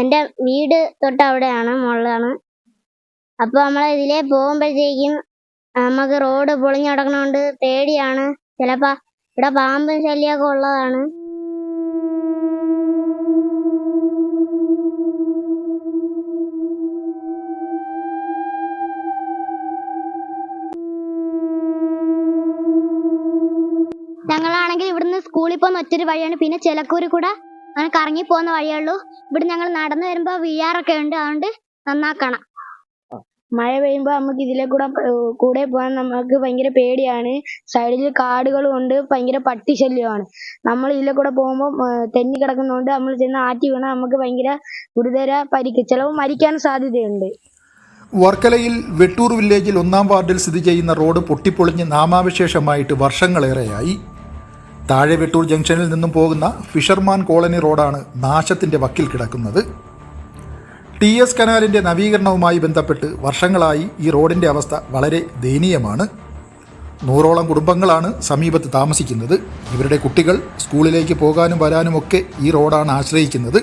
എന്റെ വീട് തൊട്ട് അവിടെയാണ് മുകളിലാണ്. അപ്പോൾ നമ്മൾ ഇതിലേ പോകുമ്പോഴത്തേക്കും നമുക്ക് റോഡ് പൊളിഞ്ഞു കിടക്കണോണ്ട് പേടിയാണ്. ചിലപ്പോൾ ഇവിടെ പാമ്പും ശല്യമൊക്കെ ഉള്ളതാണ്. ഞങ്ങളാണെങ്കിൽ ഇവിടുന്ന് സ്കൂളിൽ പോകുന്ന ഒറ്റൊരു വഴിയാണ്. പിന്നെ ചിലക്കൂരി കൂടെ അങ്ങനെ കറങ്ങി പോകുന്ന വഴിയേ ഉള്ളൂ. ഇവിടെ ഞങ്ങൾ നടന്നു വരുമ്പോൾ വീഴാറൊക്കെ ഉണ്ട്. അതുകൊണ്ട് നന്നാക്കണം. മഴ പെയ്യുമ്പോ നമുക്ക് ഇതിലെ കൂടെ കൂടെ പോകാൻ നമുക്ക് ഭയങ്കര പേടിയാണ്. സൈഡിൽ കാടുകളും ഉണ്ട്. ഭയങ്കര പട്ടി ശല്യമാണ് നമ്മൾ ഇതിലെ കൂടെ പോകുമ്പോൾ തെന്നി കിടക്കുന്നതുകൊണ്ട് നമ്മൾ ചെന്ന് ആറ്റി വീണാൽ നമുക്ക് ഭയങ്കര ഗുരുതര പരിക്ക് ചിലവ് മരിക്കാൻ സാധ്യതയുണ്ട്. വർക്കലയിൽ വെട്ടൂർ വില്ലേജിൽ ഒന്നാം വാർഡിൽ സ്ഥിതി ചെയ്യുന്ന റോഡ് പൊട്ടിപ്പൊളിഞ്ഞ് നാമാവശേഷമായിട്ട് വർഷങ്ങളേറെയായി. താഴെ വെട്ടൂർ ജംഗ്ഷനിൽ നിന്നും പോകുന്ന ഫിഷർമാൻ കോളനി റോഡാണ് നാശത്തിന്റെ വക്കിൽ കിടക്കുന്നത്. ടി എസ് കനാലിന്റെ നവീകരണവുമായി ബന്ധപ്പെട്ട് വർഷങ്ങളായി ഈ റോഡിന്റെ അവസ്ഥ വളരെ ദയനീയമാണ്. നൂറോളം കുടുംബങ്ങളാണ് സമീപത്ത് താമസിക്കുന്നത്. ഇവരുടെ കുട്ടികൾ സ്കൂളിലേക്ക് പോകാനും വരാനുമൊക്കെ ഈ റോഡാണ് ആശ്രയിക്കുന്നത്.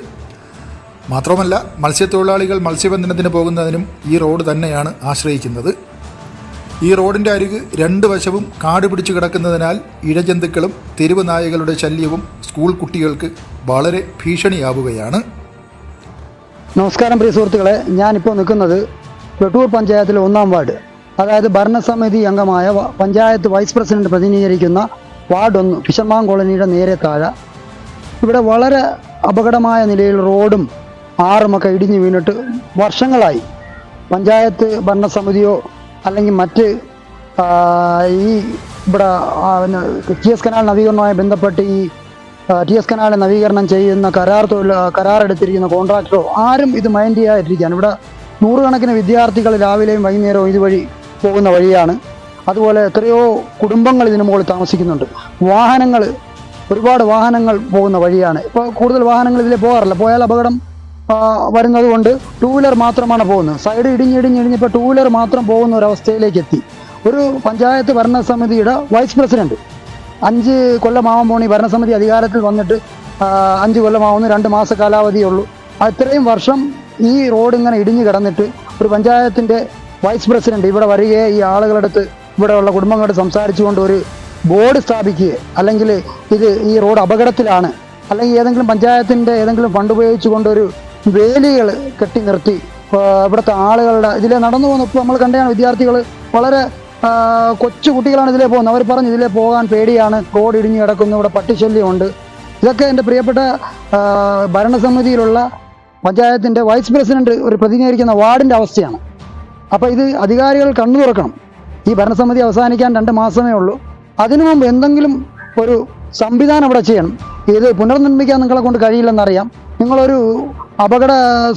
മാത്രമല്ല മത്സ്യത്തൊഴിലാളികൾ മത്സ്യബന്ധനത്തിന് പോകുന്നതിനും ഈ റോഡ് തന്നെയാണ് ആശ്രയിക്കുന്നത്. ഈ റോഡിന്റെ അരിക് രണ്ട് വശവും കാട് പിടിച്ചു കിടക്കുന്നതിനാൽ ഇഴജന്തുക്കളും തെരുവ് നായകളുടെ ശല്യവും സ്കൂൾ കുട്ടികൾക്ക് വളരെ ഭീഷണിയാവുകയാണ്. നമസ്കാരം പ്രിയ സുഹൃത്തുക്കളെ ഞാനിപ്പോൾ നിൽക്കുന്നത് വെട്ടൂർ പഞ്ചായത്തിലെ ഒന്നാം വാർഡ് അതായത് ഭരണസമിതി അംഗമായ പഞ്ചായത്ത് വൈസ് പ്രസിഡന്റ് പ്രതിനിധീകരിക്കുന്ന വാർഡ് ഒന്ന് ഫിഷർമാൻ കോളനിയുടെ നേരെ താഴെ. ഇവിടെ വളരെ അപകടമായ നിലയിൽ റോഡും ആറുമൊക്കെ ഇടിഞ്ഞു വീണിട്ട് വർഷങ്ങളായി. പഞ്ചായത്ത് ഭരണസമിതിയോ അല്ലെങ്കിൽ മറ്റ് ഈ ഇവിടെ ടി എസ് കനാൽ നവീകരണവുമായി ബന്ധപ്പെട്ട് ഈ ടി എസ് കനാൽ നവീകരണം ചെയ്യുന്ന കരാർ തൊഴിൽ കരാറെടുത്തിരിക്കുന്ന കോൺട്രാക്ടറോ ആരും ഇത് മൈൻഡ് ചെയ്യാതിരിക്കുകയാണ്. ഇവിടെ നൂറുകണക്കിന് വിദ്യാർത്ഥികൾ രാവിലെയും വൈകുന്നേരവും ഇതുവഴി പോകുന്ന വഴിയാണ്. അതുപോലെ എത്രയോ കുടുംബങ്ങൾ ഇതിനു മുകളിൽ താമസിക്കുന്നുണ്ട്. വാഹനങ്ങൾ ഒരുപാട് വാഹനങ്ങൾ പോകുന്ന വഴിയാണ്. ഇപ്പോൾ കൂടുതൽ വാഹനങ്ങൾ ഇതിലെ പോകാറില്ല. പോയാൽ അപകടം വരുന്നത് കൊണ്ട് ടൂ വീലർ മാത്രമാണ് പോകുന്നത്. സൈഡ് ഇടിഞ്ഞിടിഞ്ഞിടിഞ്ഞിപ്പോൾ ടൂ വീലർ മാത്രം പോകുന്ന ഒരു അവസ്ഥയിലേക്ക് എത്തി ഒരു പഞ്ചായത്ത് ഭരണസമിതിയുടെ വൈസ് പ്രസിഡന്റ് അഞ്ച് കൊല്ലമാവുമ്പോൾ ഈ ഭരണസമിതി അധികാരത്തിൽ വന്നിട്ട് അഞ്ച് കൊല്ലമാവുന്നു. രണ്ട് മാസ കാലാവധിയുള്ളൂ അത്രയും വർഷം ഈ റോഡ് ഇങ്ങനെ ഇടിഞ്ഞു കിടന്നിട്ട് ഒരു പഞ്ചായത്തിന്റെ വൈസ് പ്രസിഡന്റ് ഇവിടെ വരികയെ ഈ ആളുകളടുത്ത് ഇവിടെയുള്ള കുടുംബങ്ങളോട് സംസാരിച്ചുകൊണ്ട് ഒരു ബോർഡ് സ്ഥാപിക്കുക അല്ലെങ്കിൽ ഇത് ഈ റോഡ് അപകടത്തിലാണ് അല്ലെങ്കിൽ ഏതെങ്കിലും പഞ്ചായത്തിന്റെ ഏതെങ്കിലും ഫണ്ട് ഉപയോഗിച്ചുകൊണ്ട് ഒരു വേലികൾ കെട്ടി നിർത്തി. ഇവിടുത്തെ ആളുകളുടെ ഇതിലെ നടന്നു പോകുന്ന ഇപ്പോൾ നമ്മൾ കണ്ടാണ് വിദ്യാർത്ഥികൾ വളരെ കൊച്ചു കുട്ടികളാണ് ഇതിലേ പോകുന്നത്. അവർ പറഞ്ഞു ഇതിലേ പോകാൻ പേടിയാണ്. റോഡ് ഇടിഞ്ഞു കിടക്കുന്നു. ഇവിടെ പട്ടിശല്യമുണ്ട്. ഇതൊക്കെ എന്റെ പ്രിയപ്പെട്ട ഭരണസമിതിയിലുള്ള പഞ്ചായത്തിന്റെ വൈസ് പ്രസിഡന്റ് ഒരു പ്രതിനിധീകരിക്കുന്ന വാർഡിന്റെ അവസ്ഥയാണ്. അപ്പോൾ ഇത് അധികാരികൾ കണ്ണു തുറക്കണം. ഈ ഭരണസമിതി അവസാനിക്കാൻ രണ്ട് മാസമേ ഉള്ളൂ. അതിനു മുമ്പ് എന്തെങ്കിലും ഒരു സംവിധാനം ഇവിടെ ചെയ്യണം. ഇത് പുനർനിർമ്മിക്കാൻ നിങ്ങളെ കൊണ്ട് കഴിയില്ലെന്നറിയാം നിങ്ങളൊരു അപകട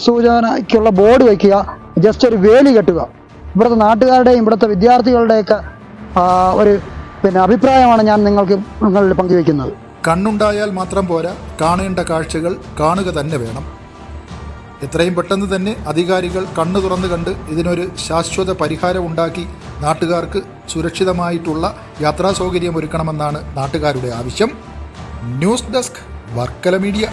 സൂചനയ്ക്കുള്ള ബോർഡ് വയ്ക്കുക ജസ്റ്റ് ഒരു വേലി കെട്ടുക. ഇവിടുത്തെ നാട്ടുകാരുടെയും ഇവിടുത്തെ വിദ്യാർത്ഥികളുടെയൊക്കെ ഒരു പിന്നെ അഭിപ്രായമാണ് ഞാൻ നിങ്ങൾക്ക് നിങ്ങളിൽ പങ്കുവയ്ക്കുന്നത്. കണ്ണുണ്ടായാൽ മാത്രം പോരാ കാണേണ്ട കാഴ്ചകൾ കാണുക തന്നെ വേണം. എത്രയും പെട്ടെന്ന് തന്നെ അധികാരികൾ കണ്ണു തുറന്നു കണ്ട് ഇതിനൊരു ശാശ്വത പരിഹാരം ഉണ്ടാക്കി നാട്ടുകാർക്ക് സുരക്ഷിതമായിട്ടുള്ള യാത്രാ സൗകര്യം ഒരുക്കണമെന്നാണ് നാട്ടുകാരുടെ ആവശ്യം. News desk Varkala media.